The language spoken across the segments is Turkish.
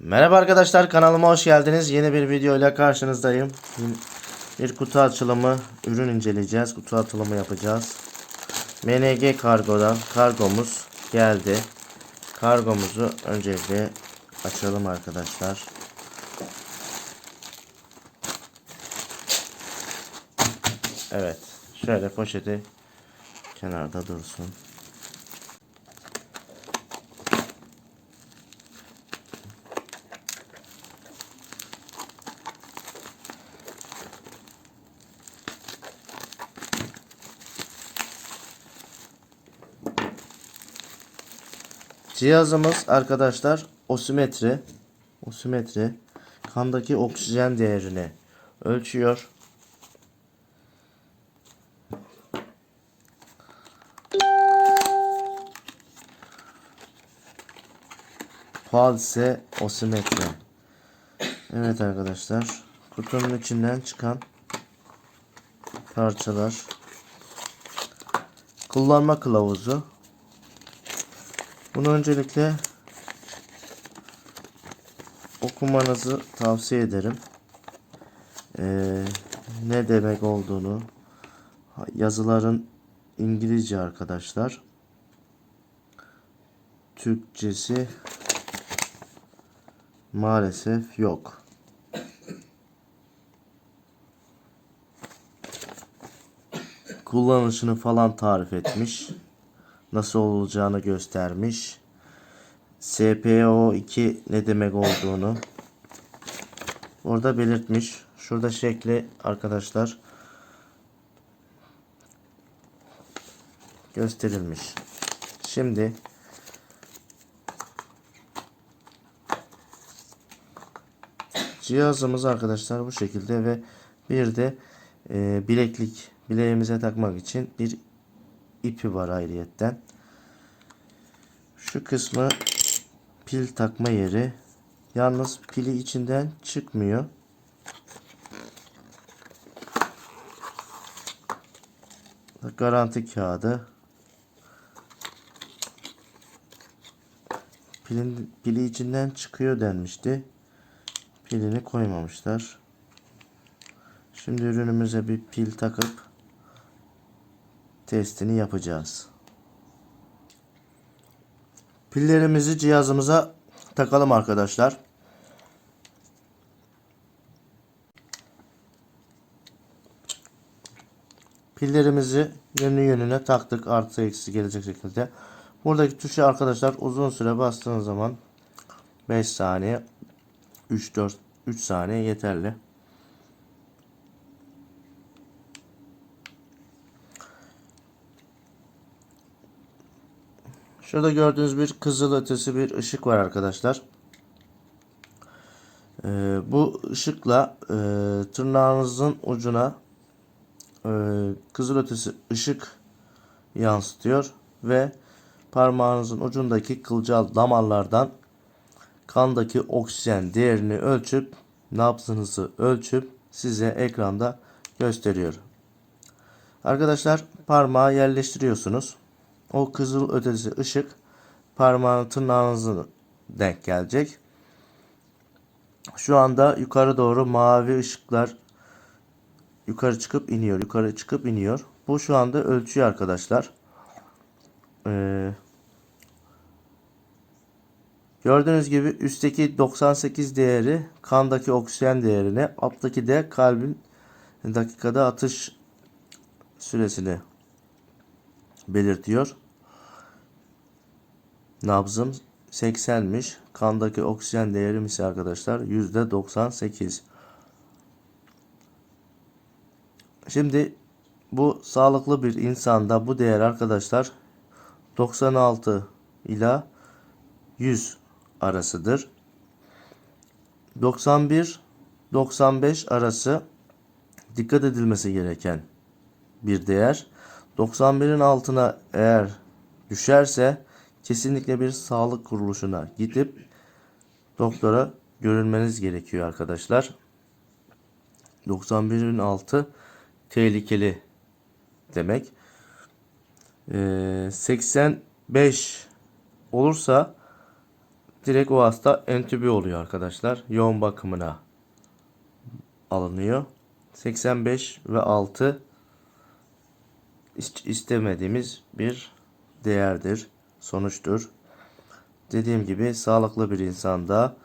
Merhaba arkadaşlar kanalıma hoş geldiniz. Yeni bir video ile karşınızdayım. Bir kutu açılımı, ürün inceleyeceğiz. Kutu açılımı yapacağız. MNG kargodan kargomuz geldi. Kargomuzu öncelikle açalım arkadaşlar. Evet. Şöyle poşeti kenarda dursun. Cihazımız arkadaşlar osimetri. Osimetri kandaki oksijen değerini ölçüyor. Pulse osimetre. Evet arkadaşlar. Kutunun içinden çıkan parçalar. Kullanma kılavuzu. Bunu öncelikle okumanızı tavsiye ederim. Ee, ne demek olduğunu yazıların İngilizce arkadaşlar. Türkçesi maalesef yok. Kullanışını falan tarif etmiş nasıl olacağını göstermiş. SPO2 ne demek olduğunu orada belirtmiş. Şurada şekli arkadaşlar gösterilmiş. Şimdi cihazımız arkadaşlar bu şekilde ve bir de e, bileklik bileğimize takmak için bir ipi var ayrıyetten. Şu kısmı pil takma yeri. Yalnız pili içinden çıkmıyor. Garanti kağıdı. Pilin, pili içinden çıkıyor denmişti. Pilini koymamışlar. Şimdi ürünümüze bir pil takıp testini yapacağız. Pillerimizi cihazımıza takalım arkadaşlar. Pillerimizi yönü yönüne taktık. Artı eksi gelecek şekilde. Buradaki tuşa arkadaşlar uzun süre bastığınız zaman 5 saniye 3 4 3 saniye yeterli. Şurada gördüğünüz bir kızıl ötesi bir ışık var arkadaşlar. Ee, bu ışıkla e, tırnağınızın ucuna e, kızıl ötesi ışık yansıtıyor ve parmağınızın ucundaki kılcal damarlardan kandaki oksijen değerini ölçüp nabzınızı ölçüp size ekranda gösteriyor. Arkadaşlar parmağı yerleştiriyorsunuz. O kızıl ötesi ışık parmağın tırnağınızın denk gelecek. Şu anda yukarı doğru mavi ışıklar yukarı çıkıp iniyor. Yukarı çıkıp iniyor. Bu şu anda ölçüyor arkadaşlar. Ee, gördüğünüz gibi üstteki 98 değeri kandaki oksijen değerini, alttaki de kalbin dakikada atış süresini belirtiyor. Nabzım 80'miş. Kandaki oksijen değerim ise arkadaşlar %98. Şimdi bu sağlıklı bir insanda bu değer arkadaşlar 96 ila 100 arasıdır. 91 95 arası dikkat edilmesi gereken bir değer. 91'in altına eğer düşerse kesinlikle bir sağlık kuruluşuna gidip doktora görünmeniz gerekiyor arkadaşlar. 91'in altı tehlikeli demek. Ee, 85 olursa direkt o hasta entübe oluyor arkadaşlar. Yoğun bakımına alınıyor. 85 ve 6 hiç istemediğimiz bir değerdir, sonuçtur. Dediğim gibi sağlıklı bir insanda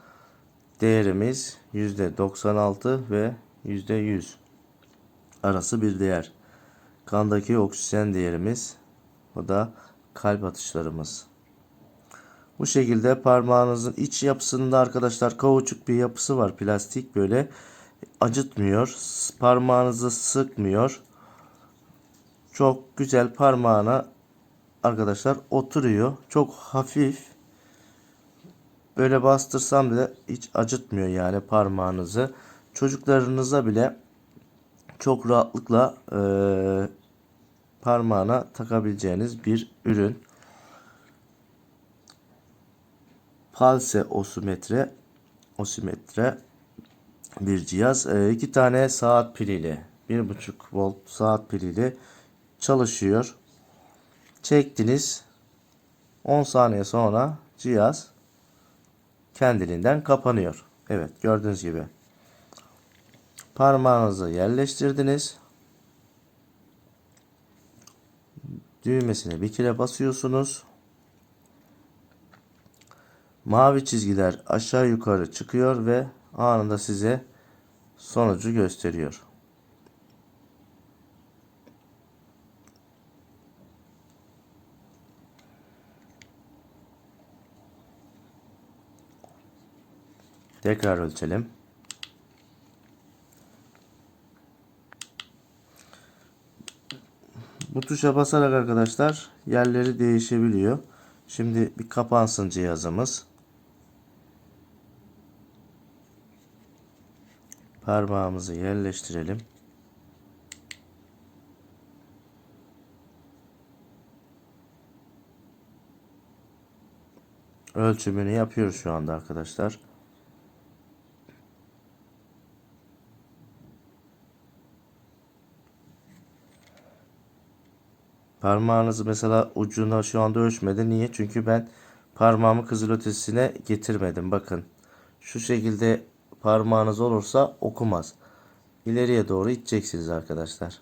değerimiz %96 ve %100 arası bir değer. Kandaki oksijen değerimiz o da kalp atışlarımız. Bu şekilde parmağınızın iç yapısında arkadaşlar kauçuk bir yapısı var. Plastik böyle acıtmıyor. Parmağınızı sıkmıyor. Çok güzel parmağına arkadaşlar oturuyor. Çok hafif. Böyle bastırsam bile hiç acıtmıyor yani parmağınızı. Çocuklarınıza bile çok rahatlıkla eee, parmağına takabileceğiniz bir ürün. Pulse osimetre osimetre bir cihaz. Ee, iki tane saat piliyle 1.5 volt saat piliyle çalışıyor. Çektiniz. 10 saniye sonra cihaz kendiliğinden kapanıyor. Evet gördüğünüz gibi. Parmağınızı yerleştirdiniz. Düğmesine bir kere basıyorsunuz. Mavi çizgiler aşağı yukarı çıkıyor ve anında size sonucu gösteriyor. Tekrar ölçelim. Bu tuşa basarak arkadaşlar yerleri değişebiliyor. Şimdi bir kapansın cihazımız. Parmağımızı yerleştirelim. Ölçümünü yapıyoruz şu anda arkadaşlar. Parmağınızı mesela ucuna şu anda ölçmedi. Niye? Çünkü ben parmağımı kızılötesine getirmedim. Bakın. Şu şekilde parmağınız olursa okumaz. İleriye doğru iteceksiniz arkadaşlar.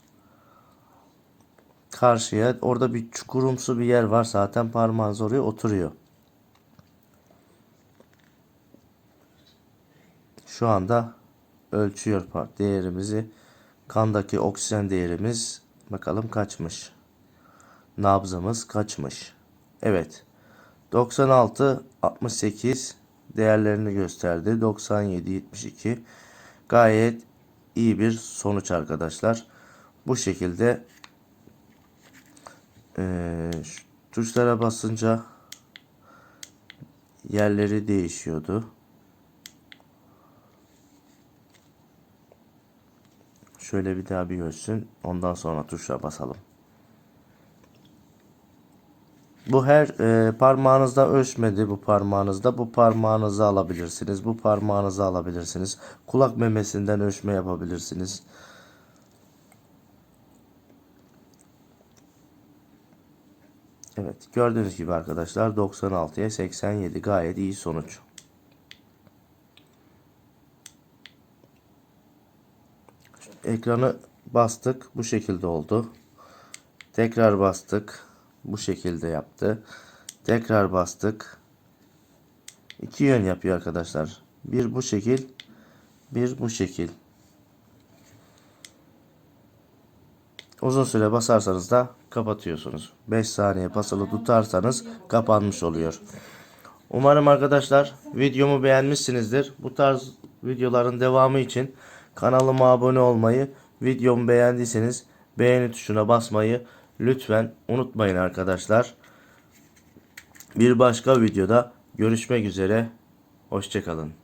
Karşıya orada bir çukurumsu bir yer var. Zaten parmağınız oraya oturuyor. Şu anda ölçüyor değerimizi. Kandaki oksijen değerimiz bakalım kaçmış. Nabzımız kaçmış. Evet. 96 68 değerlerini gösterdi. 97 72 gayet iyi bir sonuç arkadaşlar. Bu şekilde şu tuşlara basınca yerleri değişiyordu. Şöyle bir daha bir görsün. Ondan sonra tuşa basalım. Bu her e, parmağınızda ölçmedi bu parmağınızda. Bu parmağınızı alabilirsiniz. Bu parmağınızı alabilirsiniz. Kulak memesinden ölçme yapabilirsiniz. Evet gördüğünüz gibi arkadaşlar 96'ya 87 gayet iyi sonuç. Ekranı bastık bu şekilde oldu. Tekrar bastık. Bu şekilde yaptı. Tekrar bastık. İki yön yapıyor arkadaşlar. Bir bu şekil. Bir bu şekil. Uzun süre basarsanız da kapatıyorsunuz. 5 saniye basılı tutarsanız kapanmış oluyor. Umarım arkadaşlar videomu beğenmişsinizdir. Bu tarz videoların devamı için kanalıma abone olmayı, videomu beğendiyseniz beğeni tuşuna basmayı lütfen unutmayın arkadaşlar. Bir başka videoda görüşmek üzere. Hoşçakalın.